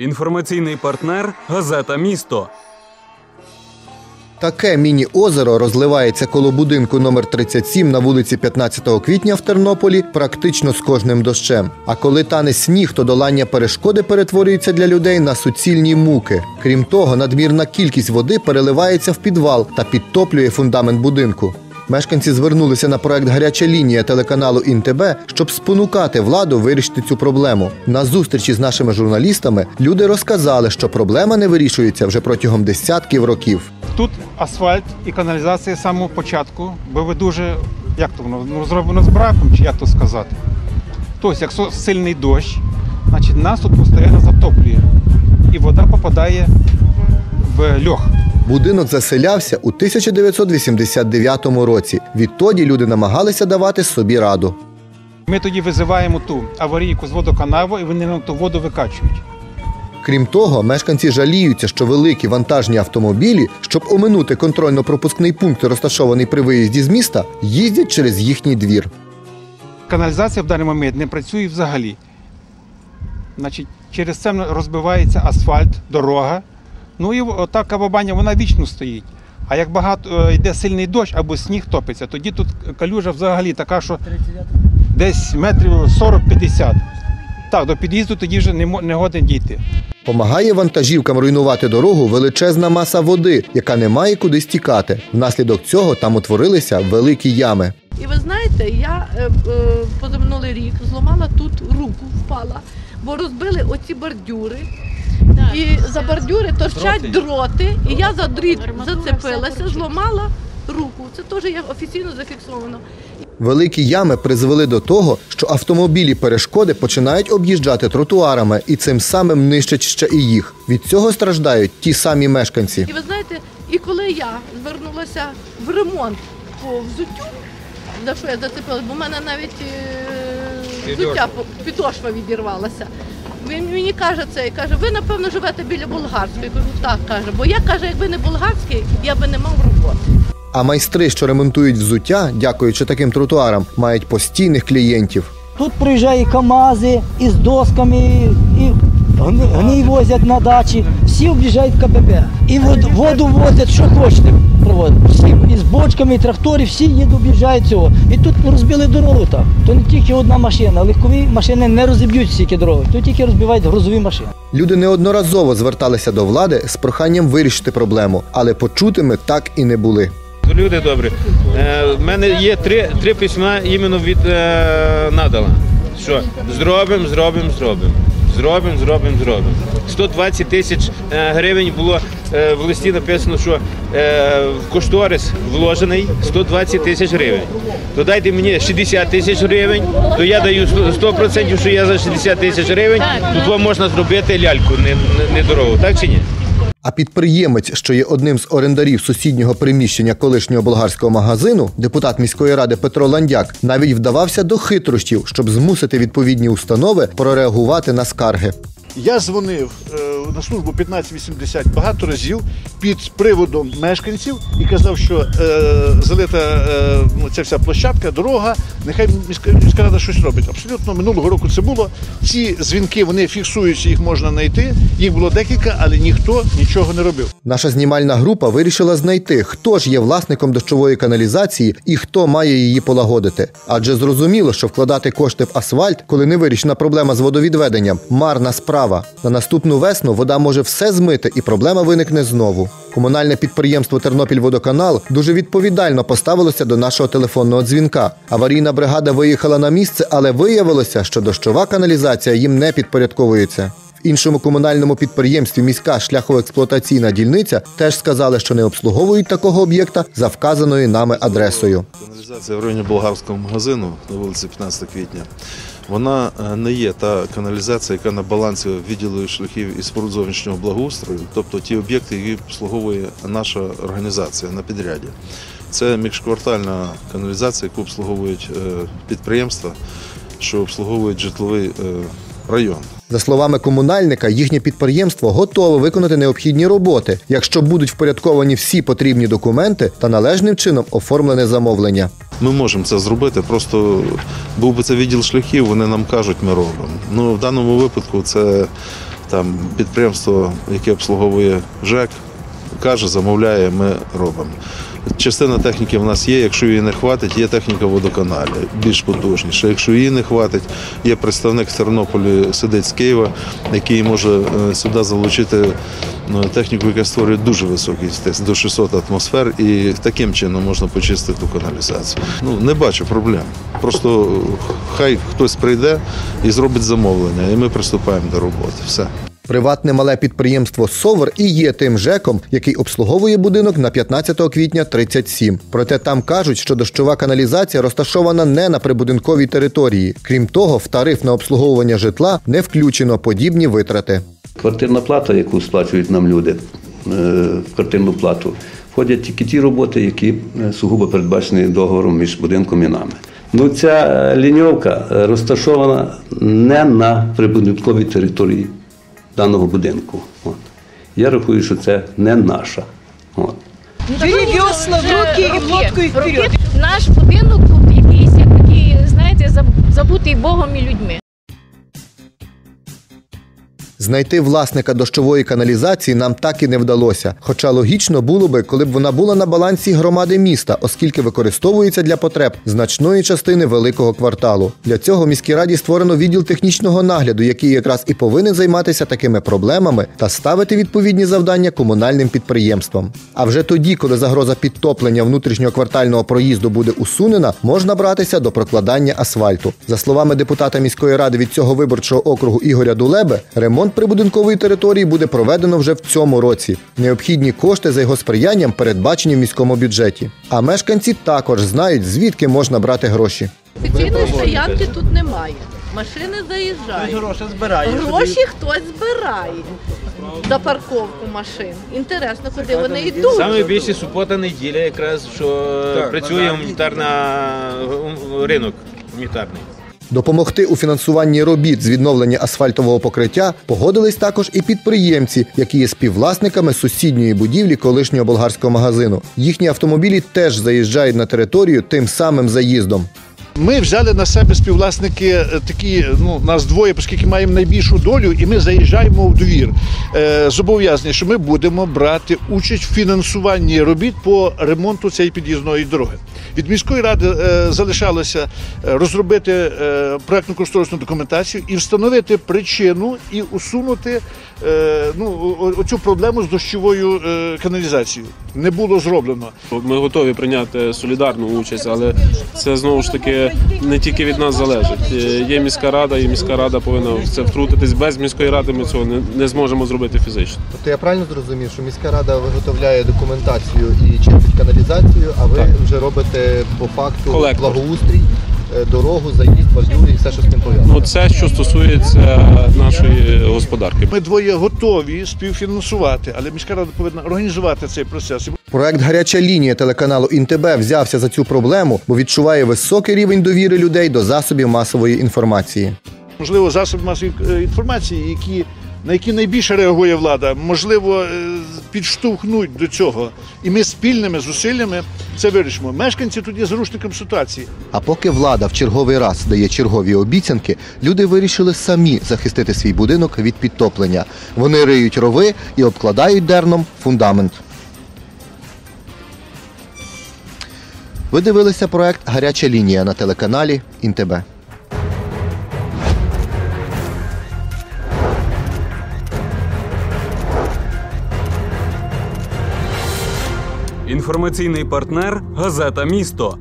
Інформаційний партнер газета Місто. Таке міні-озеро розливається коло будинку номер 37 на вулиці 15 квітня в Тернополі практично з кожним дощем. А коли тане сніг, то долання перешкоди перетворюється для людей на суцільні муки. Крім того, надмірна кількість води переливається в підвал та підтоплює фундамент будинку. Мешканці звернулися на проект Гаряча лінія телеканалу ІНТБ, щоб спонукати владу вирішити цю проблему. На зустрічі з нашими журналістами люди розказали, що проблема не вирішується вже протягом десятків років. Тут асфальт і каналізація з самого початку, бо ви дуже, як то воно, ну, зроблено з браком, чи як то сказати. Тобто, якщо сильний дощ, значить нас тут постійно затоплює. І вода попадає в льох. Будинок заселявся у 1989 році. Відтоді люди намагалися давати собі раду. Ми тоді визиваємо ту аварійку з водоканалу, і вони нам ту воду викачують. Крім того, мешканці жаліються, що великі вантажні автомобілі, щоб оминути контрольно-пропускний пункт, розташований при виїзді з міста, їздять через їхній двір. Каналізація в даний момент не працює взагалі. Значить, через це розбивається асфальт, дорога. Ну і ота кавабаня вона вічно стоїть. А як багато е, йде сильний дощ або сніг топиться, тоді тут калюжа взагалі така, що десь метрів 40-50. Так, до під'їзду тоді вже не, не годен дійти. Помагає вантажівкам руйнувати дорогу величезна маса води, яка не має куди стікати. Внаслідок цього там утворилися великі ями. І ви знаєте, я е, е, позаминулий рік зламала тут руку, впала, бо розбили оці бордюри. І за бордюри торчать дроти, і я за дріт зацепилася, зламала руку. Це теж є офіційно зафіксовано. Великі ями призвели до того, що автомобілі перешкоди починають об'їжджати тротуарами і цим самим нищать ще і їх. Від цього страждають ті самі мешканці. І ви знаєте, і коли я звернулася в ремонт по взуттю, за що я зацепилась, бо в мене навіть е, взуття по- підошва відірвалася. Він мені каже це і каже, ви напевно живете біля болгарської. Я кажу, так каже, бо я каже, якби не болгарський, я би не мав роботи. А майстри, що ремонтують взуття, дякуючи таким тротуарам, мають постійних клієнтів. Тут приїжджають КАМАЗи із досками, і гній возять на дачі. Всі об'їжджають КПП. І воду, воду возять, що хочете. Всі із бочками, і тракторів, всі їдуть, об'їжджають цього. І тут розбили дорогу так. То не тільки одна машина. Легкові машини не розіб'ють стільки дороги, тут тільки розбивають грузові машини. Люди неодноразово зверталися до влади з проханням вирішити проблему, але почутими так і не були. Люди добрі. Е, в мене є три, три письма іменно від е, надала. Що зробимо, зробимо, зробимо. Зробимо, зробимо, зробимо. 120 тисяч е, гривень було е, в листі написано, що е, в кошторис вложений 120 тисяч гривень. То дайте мені 60 тисяч гривень, то я даю 100%, 100% що я за 60 тисяч гривень, тут вам можна зробити ляльку не, не, не дорогу, так чи ні? А підприємець, що є одним з орендарів сусіднього приміщення колишнього болгарського магазину, депутат міської ради Петро Ландяк, навіть вдавався до хитрощів, щоб змусити відповідні установи прореагувати на скарги. Я дзвонив е, на службу 1580 багато разів під приводом мешканців і казав, що е, залита е, ну, ця вся площадка, дорога, нехай міська, міська рада щось робить. Абсолютно минулого року це було. Ці дзвінки вони фіксуються, їх можна знайти. Їх було декілька, але ніхто нічого не робив. Наша знімальна група вирішила знайти, хто ж є власником дощової каналізації і хто має її полагодити. Адже зрозуміло, що вкладати кошти в асфальт, коли не вирішена проблема з водовідведенням, марна справа. На наступну весну вода може все змити, і проблема виникне знову. Комунальне підприємство Тернопільводоканал дуже відповідально поставилося до нашого телефонного дзвінка. Аварійна бригада виїхала на місце, але виявилося, що дощова каналізація їм не підпорядковується. В іншому комунальному підприємстві міська шляхоексплуатаційна дільниця теж сказали, що не обслуговують такого об'єкта за вказаною нами адресою. Каналізація в районі болгарського магазину на вулиці 15 квітня. Вона е, не є та каналізація, яка на балансі відділу шляхів і споруд зовнішнього благоустрою, тобто ті об'єкти, які обслуговує наша організація на підряді. Це міжквартальна каналізація, яку обслуговують е, підприємства, що обслуговують житловий е, район. За словами комунальника, їхнє підприємство готове виконати необхідні роботи, якщо будуть впорядковані всі потрібні документи та належним чином оформлене замовлення. Ми можемо це зробити, просто був би це відділ шляхів, вони нам кажуть, ми робимо. Ну в даному випадку це там підприємство, яке обслуговує ЖЕК, каже, замовляє, ми робимо. Частина техніки в нас є. Якщо її не хватить, є техніка водоканалі, більш потужніша. Якщо її не хватить, є представник в Тернополі, сидить з Києва, який може е, сюди залучити ну, техніку, яка створює дуже високий тиск, до 600 атмосфер, і таким чином можна почистити ту каналізацію. Ну не бачу проблем. Просто е, хай хтось прийде і зробить замовлення, і ми приступаємо до роботи. Все. Приватне мале підприємство Совер і є тим ЖЕКом, який обслуговує будинок на 15 квітня 37. Проте там кажуть, що дощова каналізація розташована не на прибудинковій території. Крім того, в тариф на обслуговування житла не включено подібні витрати. Квартирна плата, яку сплачують нам люди, е, в квартирну плату, входять тільки ті роботи, які е, сугубо передбачені договором між будинком і нами. Ну, ця е, ліньовка розташована не на прибудинковій території даного будинку. От. Я рахую, що це не наша. От. Бери весла в руки і лодку і вперед. Наш будинок тут якийсь як такий, знаєте, забутий Богом і людьми. Знайти власника дощової каналізації нам так і не вдалося. Хоча логічно було би, коли б вона була на балансі громади міста, оскільки використовується для потреб значної частини великого кварталу. Для цього міській раді створено відділ технічного нагляду, який якраз і повинен займатися такими проблемами та ставити відповідні завдання комунальним підприємствам. А вже тоді, коли загроза підтоплення внутрішнього квартального проїзду буде усунена, можна братися до прокладання асфальту. За словами депутата міської ради від цього виборчого округу Ігоря Дулебе, ремонт прибудинкової території буде проведено вже в цьому році. Необхідні кошти за його сприянням передбачені в міському бюджеті. А мешканці також знають, звідки можна брати гроші. Офіційної стоянки тут немає. Машини заїжджають. Гроші збирає. Гроші хтось збирає за парковку машин. Інтересно, куди вони йдуть. Саме більше субота неділя, якраз що працює гуманітарна ринок гуманітарний. Допомогти у фінансуванні робіт з відновлення асфальтового покриття погодились також і підприємці, які є співвласниками сусідньої будівлі колишнього болгарського магазину. Їхні автомобілі теж заїжджають на територію тим самим заїздом. Ми взяли на себе співвласники е, такі, ну нас двоє, оскільки маємо найбільшу долю, і ми заїжджаємо в довір. Е, зобов'язані, що ми будемо брати участь в фінансуванні робіт по ремонту цієї під'їзної дороги. Від міської ради е, залишалося е, розробити е, проектну кошторисну документацію і встановити причину і усунути е, ну, оцю проблему з дощовою е, каналізацією. Не було зроблено. Ми готові прийняти солідарну участь, але це знову ж таки не тільки від нас залежить. Е, Є міська рада, і міська рада повинна в це втрутитись. Без міської ради ми цього не, не зможемо зробити фізично. Тобто я правильно зрозумів, що міська рада виготовляє документацію і чистить каналізацію, а ви Так. вже робите по факту Колектор. благоустрій, е, дорогу, заїзд, бордюри і все, що з тим пов'язано. Ну це що стосується нашої господарки. Ми двоє готові співфінансувати, але міська рада повинна організувати цей процес. Проект Гаряча лінія телеканалу Інтебе взявся за цю проблему, бо відчуває високий рівень довіри людей до засобів масової інформації. Можливо, засоби масової е, інформації, які, на які найбільше реагує влада, можливо, е, підштовхнуть до цього. І ми спільними зусиллями це вирішимо. Мешканці тут є заручником ситуації. А поки влада в черговий раз дає чергові обіцянки, люди вирішили самі захистити свій будинок від підтоплення. Вони риють рови і обкладають дерном фундамент. Ви дивилися проект Гаряча лінія на телеканалі Інтебе. Інформаційний партнер газета Місто.